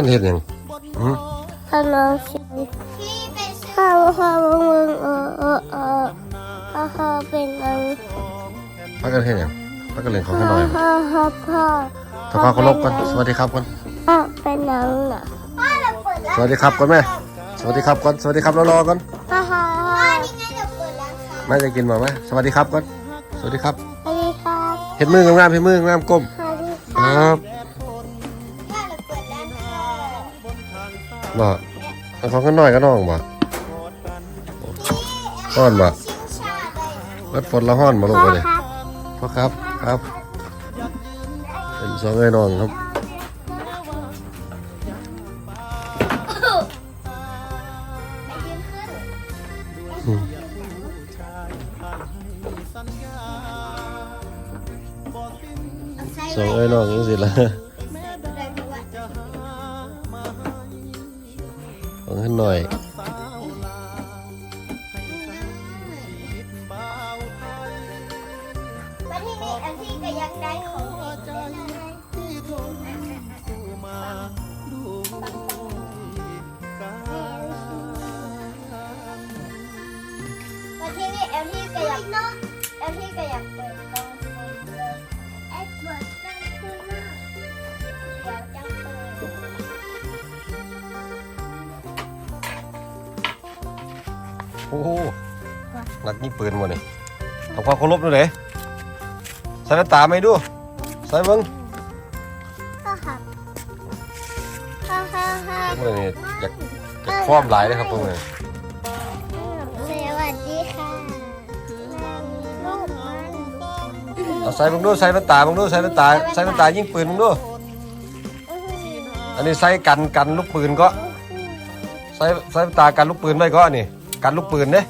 กันเห็นยังอืมขนมสิข้าวข้าวมึงเออเออเออข้าวข้าวเป็นอันพักกันเห็นยังพักกันเล่นของกันหน่ข้าอวยข้าวข้าวพ่อทำความเคารพกันสวัสดีครับก่อนข้าวเป็นหนังน่ะสวัสดีครับก่อนแม่สวัสดีครับก่อนสวัสดีครับรอรอก่อนข้าวข้าวข้าวแม่จะกินมาไหมสวัสดีครับก่อนสวัสดีครับสวัสดีครับเห็นมืองามๆเห็นมืองามก้มสวัสดีคครับ บ่เอาของกันหน่อยก็น้องบ่ห้อนบ่รัดฝนละห้อนมาลงไปเลยครับพ่อครับครับ เป็นสองไอ้น้องครับสองไอ้น้องยังสิละ ข โอ้โหนักยิงปืนมาเนี่ยทำความเคารพด้วยเลยใส่หน้าตาไหมดูใส่เบิ้งก็ครับฮ่าฮ่าฮ่าพวกนี้อยากอยากฟ้อมหลายเลยครับพวกนี้สวัสดีค่ะลูกมันเอาใส่เบิ้งดูใส่หน้าตาเบิ้งดูใส่หน้าตาใส่หน้าตายิงปืนเบิ้งดูอันนี้ใส่กันกันลูกปืนก็ใส่ใส่หน้าตากันลูกปืนไว้ก็อันนี่ กันลูกปืนเด้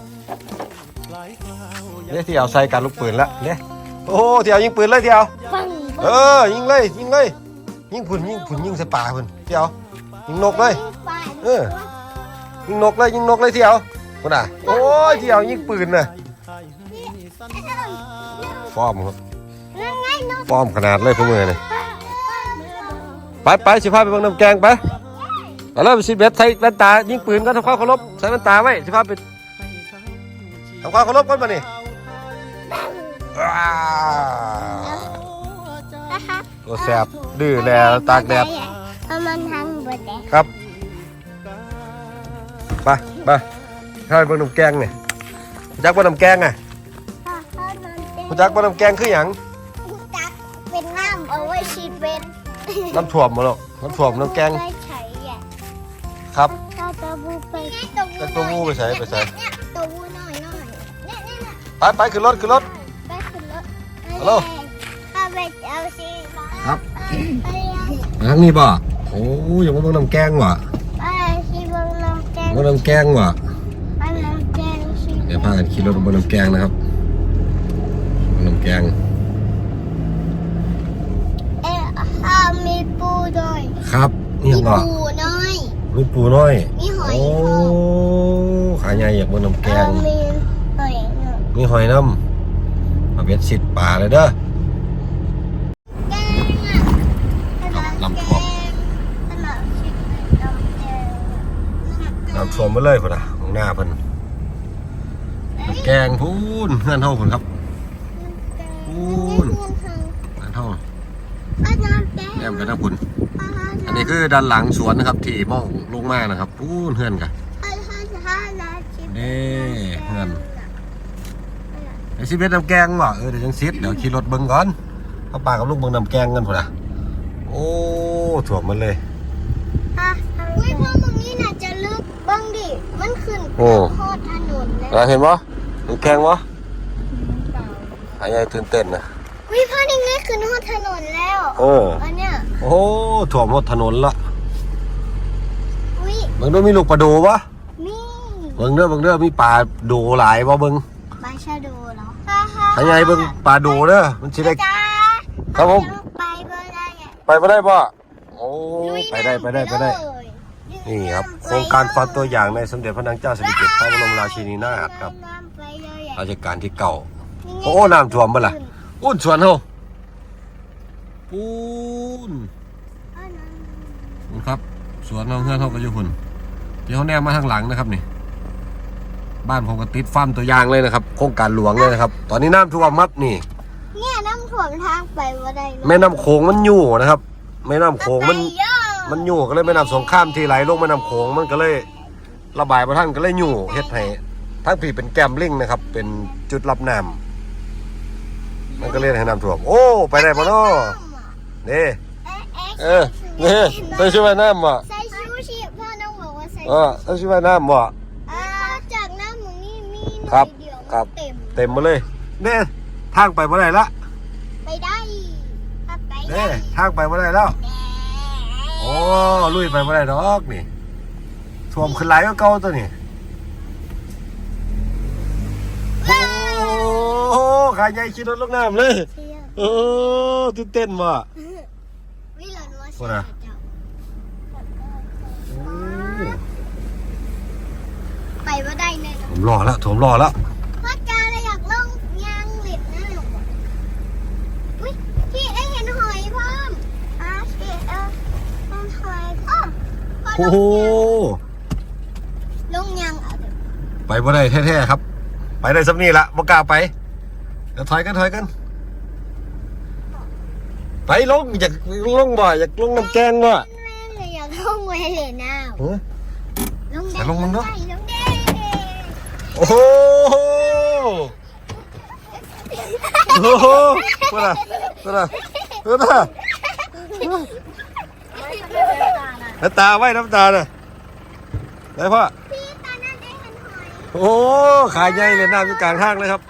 เนี่ยที่เอาใส่กันลูกปืนละเนี่ยโอ้โหที่เอายิงปืนเลยที่เอาปังเออยิงเลยยิงเลยยิงผุนยิงผุนยิงใส่ป่าผุนที่เอายิงนกเลยเออยิงนกเลยยิงนกเลยที่เอาคนน่ะโอ้ยที่เอายิงปืนน่ะฟอร์มครับนั่นไงนกฟอร์มขนาดเลยพวกมือนี่ไปไปสิพาไปเบิ่งน้ำแกงไป ไปแล้วไปสิเบ็ดใส่แว่นตายิงปืนก็ทำความเคารพใส่แว่นตาไว้สิพาไปทำความเคารพก่อนมานี่อ้านะคะตัวแสบดื้อแล้วตากแดดเอามันทางบดแดดครับไปไปเข้าไปเบิ่งน้ำแกงนี่รู้จักว่าน้ำแกงอะถ้าเขานอนเต้นรู้จักว่าน้ำแกงคือหยังจักเป็นน้ำเอาไว้ชีดเป็นน้ำถ่วมมาแล้วน้ำถ่วมน้ำแกงไว้ใช้อะ ครับ ถ้าตัวบูไปแล้วตัววูไปใส่ไปใส่เนี่ยตัวบูหน่อยหน่อยเนี่ยเนี่ยเนี่ยไปไปขึ้นรถขึ้นรถ ไปขึ้นรถฮัลโหลถ้าไปเอาชีมาครับไปเอาทางนี้บ่โอ้ยยังมาเบิ่งน้ำแกงว่ะไปชีเบงน้ำแกงเบิ่งน้ำแกงว่ะไปน้ำแกงชีเดี๋ยวพากันขี่รถไปเบิ่งน้ำแกงนะครับเบิ่งน้ำแกงเอ๊ะถ้ามีปูด้วยครับนี่มียังก็ปูน้อย ลูกปูน้อยมีหอยโอ้ทอดขาใหญ่อยากเบิ่งน้ำแกเอางมีหอยหน่อยมีหอยน้ำมาเบ็ดสิดป่าเลยเด้อ แกงอะน้ำท่วม ขนมชิดน้ำแกงน้ำท่วมไปเลยพุ่นน่ะของหน้าเพิ่นน้ำแกงพูนเฮือนเฮาพุ่นครับ ปูนเฮือนเฮาเอาน้ำแกงแอมกันนะพุ่นเอาน้ำอันนี้คือด้านหลังสวนนะครับ ที่มองลงมานะครับพูนเฮือนกันเอาน้ำเอาน้ำชิดเด้เฮือนไอซิเบ็ดน้ำแกงบ่เออเดี๋ยวจังซิดเดี๋ยวขี่รถเบิ่งก่อนเขาปากับลูกเบิ่งน้ำแกงกันพุ่นน่ะโอ้ถ่วมมันเลยอะอุ้ยพ่อมึงนี่น่าจะลึกบ้างดิ มันขึ้นโอ้โคตรถนนเลยอะเห็นบ่น้ำแกงบ่หายใจตื่นเต้นนะ อุ้ยพ่อนี่ไงขึ้นโคตรถนนแล้วเอออันเนี้ยโอ้ถ่วมหมดถนนละอุ้ยเบิ่งด้วยมีลูกปลาโดวะนี่เบิ่งเด้อเบิ่งเด้อมีปลาโดหลายบ่เบิ่งใบชาดูเหรอฮ่าฮ่าหายใจเบิ่งปลาโดเด้อมันสิได้ จ้าครับผม ไปเบอร์ได้ไงไปบ่ได้บ่โอ้ลุยไปได้ไปได้ไปได้เลยนี่ครับโครงการฟันตัวอย่างในสมเด็จพระนางเจ้าสิริกิติ์พระบรมราชินีนาถครับน้ำไปเลยอะราชการที่เก่านี่ไงโอ้น้ำท่วมบ่ล่ะ อุ้นสวนเฮาปูนเอาน้ำนี่ครับสสวนน้องเพื่อนเขาก็อยู่หุ่นที่เขาแนมมาทางหลังนะครับนี่บ้านผมก็ติดฟาร์มตัวอย่างเลยนะครับ โครงการหลวงเลยนะครับ ตอนนี้น้ำท่วมมัดนี่ เนี่ยน้ำถ่วมทางไปว่าได้เลยแม่น้ำโขงมันอยู่นะครับแม่น้ำโขงมันไปเยอะมันอยู่ก็เลยแม่น้ำสงครามที่ไหลลงแม่น้ำโขงมันก็เลย ระบายมาท่านก็เลยอยู่เฮ็ดให้ทั้งปีเป็นแกมลิงนะครับ เป็นจุดรับน้ำ มันก็เลยให้น้ำท่วม โอ้ ไปได้ปะเนาะนี่เอ๊ะเออนี่ใส่ชุดว่ายน้ำบ่ใส่ชูชีพพ่อน้องบอกว่าใส่เออใส่ชุดว่ายน้ำบ่อ่าจากน้ำมึงนี่มีหครัน่อบยเดียวครับเต็มเต็มมาเลยเนี่ยทางไปบ่ได้ละไปได้ถ้าไปเนี่ได้ยทางไปบ่ได้แล้วโอ้ลุยไปบ่ได้ดอกนี่ท่วมขึ้นไหลายก็เก่าตัวนี่ โอ้โหขายใหญ่ขี่รถลงน้ำเลยเชี่ยโอ้ตื่นเต้นว่ะวิลานัวโอ้เชี่นะยเจ้าไปว่าได้แน่นอนผมรอแล้วผมรอแล้วพ่อจ้าเลยอยากลงยางเหล็กนะหนูบอกอุ้ยพี่เอ้ยเห็นหอยพ่อมอ่าพี่เออเห็นหอยพ่อพ่อลโอ้งโหยางลงยางเอาเถอะไปบ่ได้แท้ๆครับ ไปได้สักนี่ละบ่กล้าไป เดี๋ยวถอยกันถอยกัน ไปลงอยากลงบ่อยากลงน้ำแกงบ่แม่เลยอยากลงเวเลยนะเฮ้ยลงไปได้ลงมึงเนอะได้ลงได้โอ้โหโอ้โหเพื่อนอะเพื่อนอะเพื่อนอะน้ำตาไว้น้ำตาน่ะได้พ่อพี่ตอนนั้นได้เห็นหอยโอ้ ขายใหญ่เลยน้ำอยู่กลางทางเลยครับป้า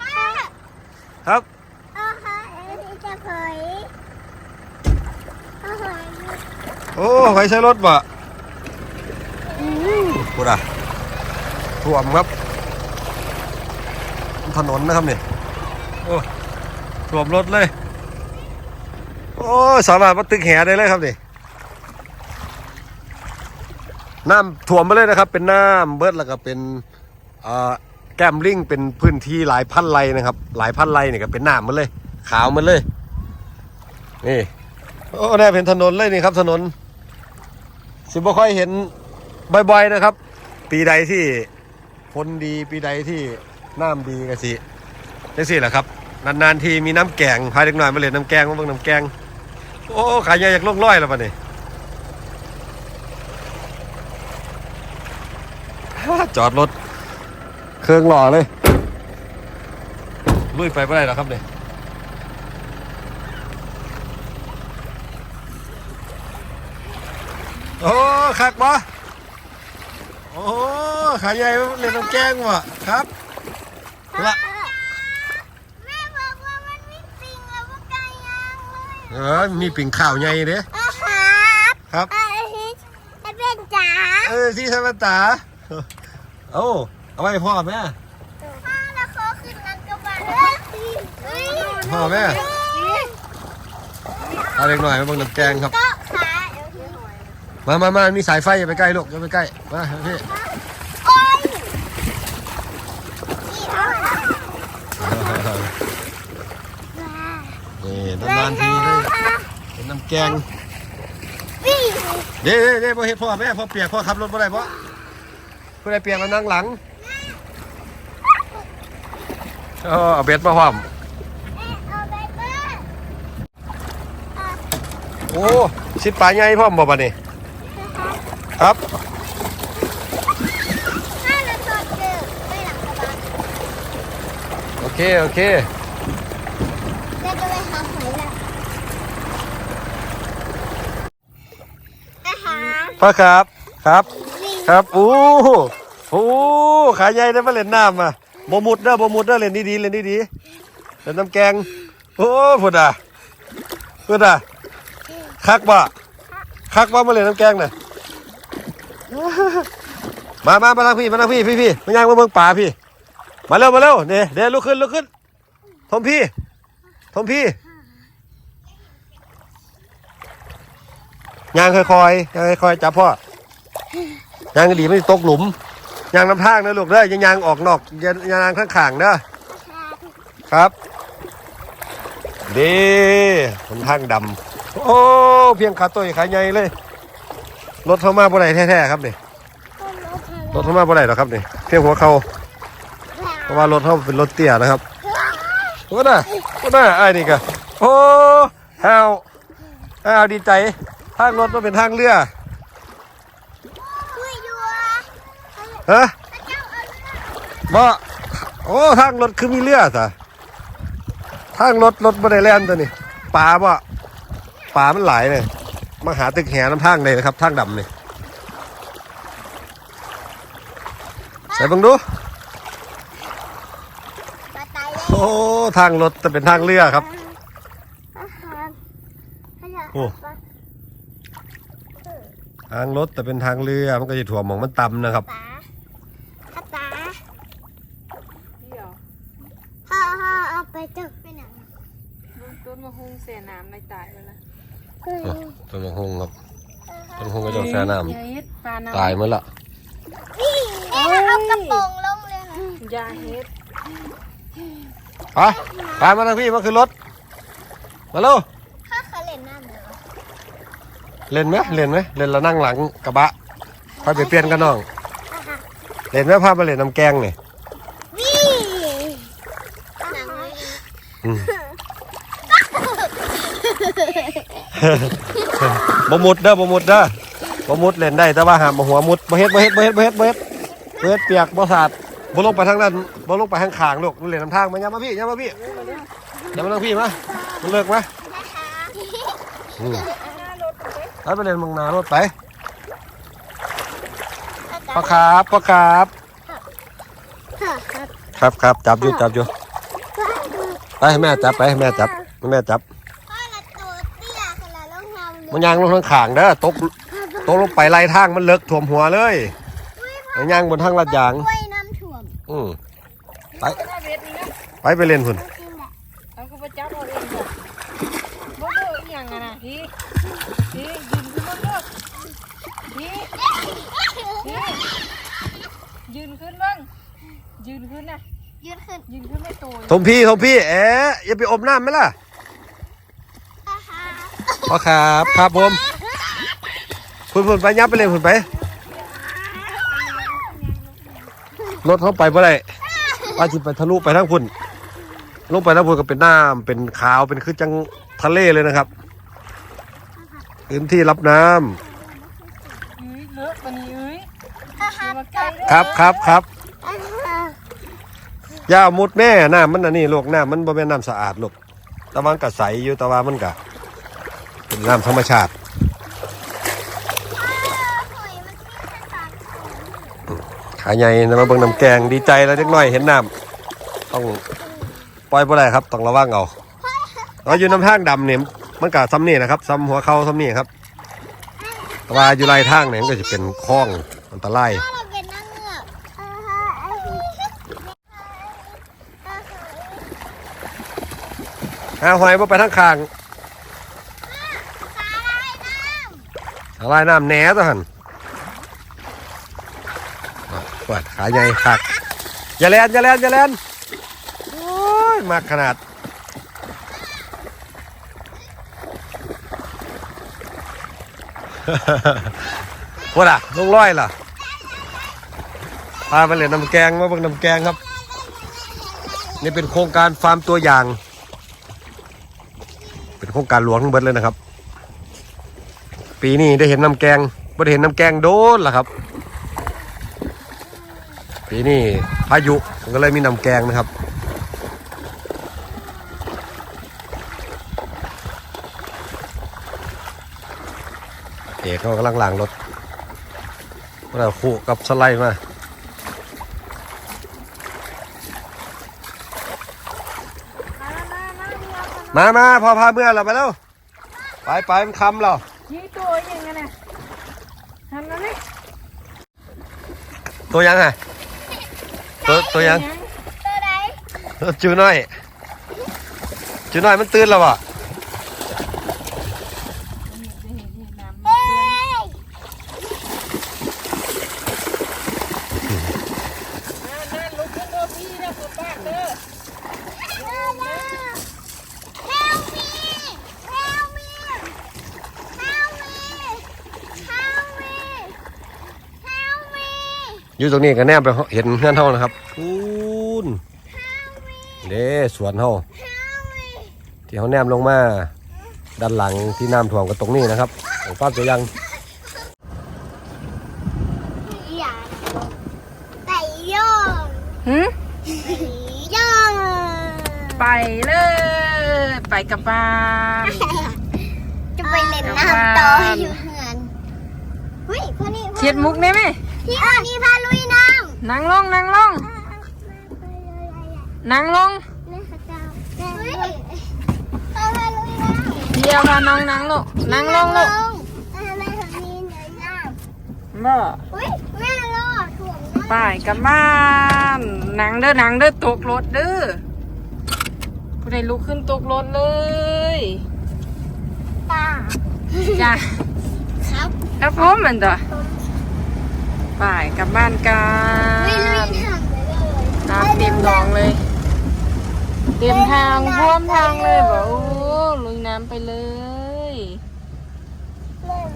ครับเออฮะเอ็นจะเออหอยโอ้ใครใช้รถบ่พูด่ะท่วมครับ ถนนนะครับนี่โอ้ท่วมรถเลย โอ้สามารถมาตึกแหได้เลยครับนี่น้ำท่วมมาเลยนะครับ เป็นน้ำเบิดแล้วก็เป็นอ่อแก้มลิงเป็นพื้นที่หลายพันไร่นะครับ หลายพันไร่นี่ยก็เป็นน้ำหมาเลย ขาวหมาเลย นี่โอ้ได้เป็นถนนเลยนี่ครับ ถนนสิบ่ค่อยเห็นบ่อยๆนะครับ ปีใดที่ฝนดีปีใดที่น้ำดีก็สิจังสิแหละครับ นานๆทีมีน้ำแกงพายเด็กหน่อยมาเล่นน้ำแกงมาเบิ่งน้ำแกง โอ้ขายใหญ่อยากลงร้อยแล้วปะนี่จอดรถ เครื่องหล่อเลยลุยไปไม่ได้หรอกครับเนี่ยโอ้คักบ่โอ้ขายใหญ่เล่นน้ำแกงวะครับละแม่บอกว่ามันไม่ปิงแล้วว่าไก่ย่างเลยเออมีปิ่งข้าวใหญ่เด้อะครับครับอะฮิตไอ้เป็นจ๋าเออที่ทำตาเอ้า เอาไว้ให้พ่อแม่พ่อแล้วเขาขึ้นนั่งกระบะเฮ้ยเฮ้ยพ่อแม่เอาเด็กหน่อยมาเบิ่งน้ำแกงครับ ก็ขาเดี๋ยวที่หน่อยมามามามีสายไฟอย่าไปใกล้ลูกอย่าไปใกล้มาพี่โอ้ยนี่เอาละนี่นานๆทีได้เป็นน้ำแกงวิ่ง เด้เด้เด้พ่อเฮ็ดพ่อแม่พ่อเปียกพ่อขับรถบ่ได้พ่อผู้ใดเปียกมานั่งหลัง เออเอาเบ็ดมาพร้อมเอาไปเบ้อโอ้สิปลาใหญ่พร้อมบ่บัดนี้ครับถ้าเราตดเจอไม่หลังกระบะโอเค โอเคเดี๋ยวจะไปหาหอยแล้วอาหารพ่อครับ ครับวิ่งครับโอ้โหโอ้โหขาใหญ่ได้มาเล่นน้ำอะ บ่มุดเด้อบ่มุดเด้อเล่นดีๆเล่นดีๆเล่นน้ำแกง โอ้พุดอะพุดอะคักบ่คักบ่มาเล่นน้ำแกงน่ะมามามาทางพี่มาทางพี่พี่พี่มาย่างมาเบิ่งป่าพี่ มาเร็วมาเร็วเนี่ยเดี๋ยวลุกขึ้นลุกขึ้นทมพี่ทมพี่ย่างค่อยๆย่างค่อยๆจับพ่อย่างดีไม่ตกหลุม ยางน้ำทางนะลูกเด้อยังยางออกนอกยาอยางข้างขางเด้อครับดีหนทางดำโอ้เพียงขาตัวขาใหญ่เลยรถเข้ามาบ่ได้แท้ๆครับนี่รถเข้ามาบ่ได้หรอครับนี่เพียงหัวเขาเพราะว่ารถเขาเป็นรถเตี้ยนะครับก็น่ะก็น่ะไอ้นี่ก็โอ้ฮาวฮาวดีใจทางรถมันเป็นทางเรือ ช่วยอยู่ ฮะเจ้าเอาบ่โอ้ทางรถคือมีเรือซะทางรถรถบ่ได้แล่นตัวนี้ปลาบ่ปลามันหลายเลยมาหาตึกแหน้ำทางเลยนะครับทางดำนี่ใส่เบังดูปลาตายเลยโอ้ทางรถจะเป็นทางเรือครับอาหารขยะโอ้ทางรถแต่เป็นทางเรือมันก็จะถ่วมหมองมันต่ำนะครับ ปลาข้าปลา เดี๋ยว พ่อพ่อเอาไปจับไปไหน ลูกต้นมะฮุงเสียน้ำในตายแล้วนะ เฮ้ย ต้นมะฮงครับต้นมะฮงก็จะ แช่น้ยาเฮ็ดปลาำน้ำตายเมื่อละนี่เอ๊ะเอากระโปรงลงเลยนะยาเฮ็ดไปไปมาทางพี่มาขึ้นรถ มาเร็วถ้าเขาเล่นน้ำเหรอเล่นไหมเล่นไหมเล่นแล้วนั่งหลังกระบะค่อยไปเปลี่ยนกันน้อง เล่นไหมพามาเล่นน้ำแกงนี่วิ่งหนังเลยอืมบ่มุดเด้อบ่มุดเด้อ บ่มุดเล่นได้แต่ว่าห้ามบ่หัวมุดบ่เฮ็ดบ่เฮ็ดบ่เฮ็ดบ่เฮ็ดบ่เฮ็ดบ่เฮ็ดเปียกบ่สาดบ่ลงไปทางนั้นบ่ลงไปทางข้างลูกมันเล่นน้ำทางมาอย่ามาพี่อย่ามาพี่อย่ามาทางพี่มามันเลิกมาอืมไปไปเล่นเมึงนารถไปพ่อครับพ่อครับครับครับจับอยู่จับอยู่ไปให้แม่จับไปให้แม่จับให้แม่จับพ่อละตัวเตี้ยขนาดลงน้ำเลยมันยางลงทางข้างเด้อตกต กลงไปไล่ทางมันเลิกท่วมหัวเลยมันยางบนทางลาดยางกล้วยน้ำท่วมอืมไปหน้าเบ็ดนี่นะไปไปเล่นพุ่นจริงแหละเอาก็ไปจับเอาเองบอกบ่เด้ออีหยังอะนะพี่พี่ยืนขึ้นมาเด้อพี่พี่ยืนขึ้นบ้างยืนขึ้นนะยืนขึ้นยืนขึ้นไม่โตทมพี่ทมพี่เอ๊ะอย่าไปอมน้ำไหมล่ะอาหารพ่อครับครับผม พุ่นพุ่นไปยับไปเลยพุ่นไปรถเข้าไปเมื่อไรว่าจิไปทะลุไปทางพุ่นลงไปทางพุ่นก็เป็นน้ำเป็นขาวเป็นคือจังทะเลเลยนะครับพื้นที่รับน้ำเอ้ยเลอะวันนี้เอ้ยอาหารมาใกล้เด้อครับครับครับอาหารอย่ามุดแม่น้ำมันอันนี้ลูกน้ำมันบ่เป็นน้ำสะอาดลูกแต่ว่ามันก็ใสอยู่แต่ว่ามันก็เป็นน้ำธรรมชาติ หอยมันมีแค่สามตัว ขาใหญ่นะมาเบิ่งน้ำแกงดีใจแล้วเล็กน้อยเห็นน้ำต้องปล่อยบ่ได้ครับต้องระวังเอาเราอยู่น้ำทางดำเนี่ยมันก็ซ้ำนี่นะครับซ้ำหัวเขาซ้ำนี่ครับว่าอยู่ไรทางเนี่ยมันก็จะเป็นคลองอันตรายหาหอาหาไปทางข้างสาลายน้ทาลายน้ำแหน่ตัวหัน อะเปิดขาใหญ่คักอย่าแลนอย่าแลนอย่าแลนโอ้ยมากขนาดว่าล่ะลงร้อยล่ะพาไปเล่นน้ำแกงมาบิ่งน้ำแกงครับ นี่เป็นโครงการฟาร์มตัวอย่าง เป็นโครงการหลวงทั้งเบิดเลยนะครับ ปีนี้ได้เห็นน้ำแกงไม่ได้เห็นน้ำแกงโดนล่ะครับ ปีนี้พายุมันก็เลยมีน้ำแกงนะครับเอกเขากำลังล้างรถเราคู่กับสไลด์มามามามาเดี๋ยวกันมามาพอพาเมื่อเราไปแล้ว ไปไปมันคำเรายิงตัวอยังไงนะทำแล้วนี่ตัวยังไง ตัวตัวยังำตัวไหนจูน้อยจูน้อยมันตื่นแล้วอะ เอ้ย นั่นลุกขึ้นเด้อพี่นะตัวปากเด้อ Help me! Help me! Help me! Help me! อยู่ตรงนี้ก็แนบไปเห็นเพื่อนเฮานะครับคูนเด้สวนเฮาที่เขาแนมลงมาด้านหลังที่น้ำท่วมก็ตรงนี้นะครับของป้าจะยังอย่าไต่โยงหืมไต่โยงไปเลย ไปกับบ้านจะไปเล่นน้ำต่ออยู่เหือนเฮ้ยพ่อนี่เขียดมุกได้ไหมพี่พ่อนี่พาลุย น้นั่งลงนั่งลงำนั่งลงเล่นข้าเจ้าเฮ้ยพามาลุยน้ำเดี๋ยวพาน้องนั่งลงนั่งลงลูกแม่ทำนี่เหนื่อยน้บ่ำเฮ้ยแม่รอดถ่วงน้ไปกับบ้านนั่งเด้อนั่งเด้อตกรถเด้อผู้ใดลุกขึ้นตกรถเลยำตาจ้าครับครับผมมันตัว ไปกลับบ้านกัไม่ลุยนทางไปเลยน้ำเต็มหนองเลย เต็มทางท่วมทางเลยบอกโอ้ลุยน้ำไปเลยเล่น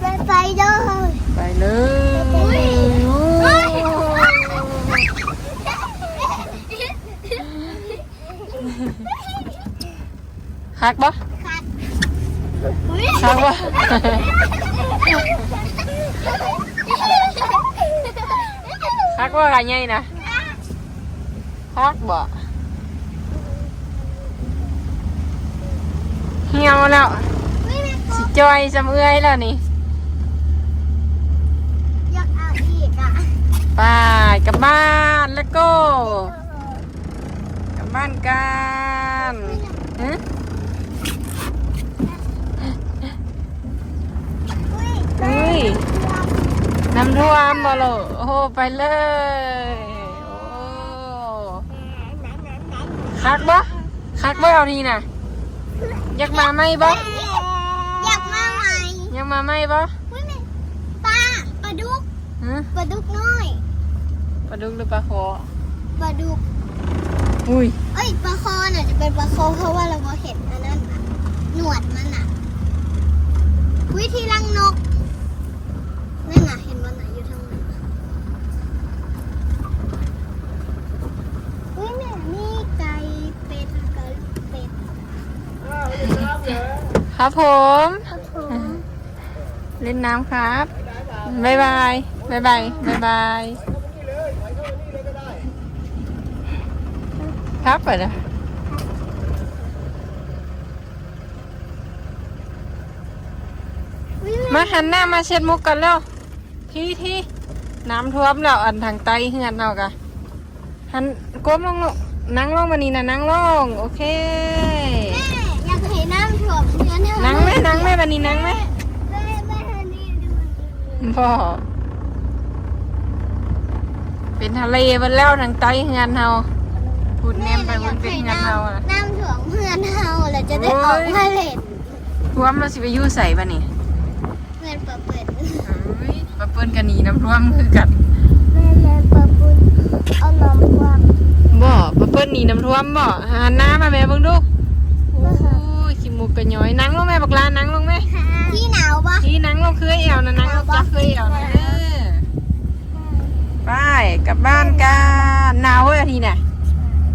เล่นไปไปเลยไปเลยอุ๊ยโอ้ฮักบ่คัดอุ้ยฮักบ่ ฮักบ่กันไงนะฮักบ่เหี่ยวแล้วสิจอยจำเอื้อยแล้วนี่ อยากเอาอีกอะ ไปกลับบ้านแล้วก็กลับบ้านกันฮะ อุ้ย อุ้ย น้ำท่วมบ่โลกโอ้ไปเลย โอ้คักบ่คักบ่เอานี่น่ะอยากมาไหมบ่อยากมาไหมอยากมาไหมบ่ปลาปลาดุกปลาดุกน้อยปลาดุกหรือปลาโคปลาดุกอุ้ยเอ้ยปลาคอน่ะจะเป็นปลาคอเพราะว่าเราเห็นอันนั้นหนวดมันอะวิธีรังนกนั่นน่ะเห็นมันน่ะอยู่ทางนั้นน่ะอุ้ยแม่นี่ไก่เป็ดกับลูกเป็ด ครับผมครับผม เล่นน้ำครับบายบายบายบายบายบายครับไปเลยอุ๊ยมาหันหน้ามาเช็ดมุกกันแล้ว ที่ที่น้ำท่วมแล้วอันทางไตเฮือนเรากะหันก้มลงลงนั่งลงมานี่นะนั่งลง โอเค แม่อยากเห็นน้ำท่วมเนื้อเนื้อนั่งไหมนั่งไหมวันนี้นั่งไหมแม่แม่นี่ดูดูพ่อเป็นทะเลไปแล้วทางไตเฮือนเฮาพูดแนมไปมันเป็นเฮือนเฮาอะน้ำถ่วงเพื่อนเฮาเราจะได้ออกมาเล่นท่วมเราสิไปอยู่ใส่ปะนี่เพื่อนเปิดเปิดเอ้ยมาเปิ้นกันหนีน้ำท่วมคือกันแม่แม่เปิดปุ้นเอาน้ำวางบ่มาเปิ้นหนีน้ำท่วมบ่หันหน้ามาแม่เบิ่งดูโอ้ยขี้ มูกกระย้อยนั่งลงแม่บักลานั่งลงแม่ที่หนาวปะที่นั่งลงเคยเอวนะนั่งลงจักเคยเอวนะเออไปกลับบ้านกันหนาวเว้ยทีน่ะ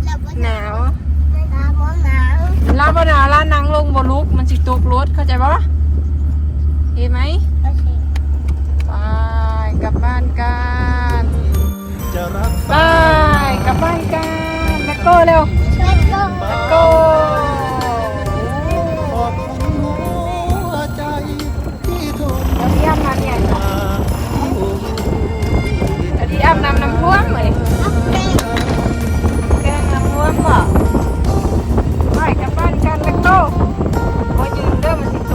เราบ่หนาวตาบ่หนาวเราบ่หนาวแล้วนั่งลงบ่ลุกมันสิตกรถเข้าใจบ่เห็นไหมโอเคไปกลับบ้านกันจะรักไปกลับบ้านกันแล้วก็เร็ว ที่อาบน้ำน้ำท่วมเลยแกงน้ำท่วมรอไปกับบ้านกันนักโตว่ายืนเริ่มมันสิโต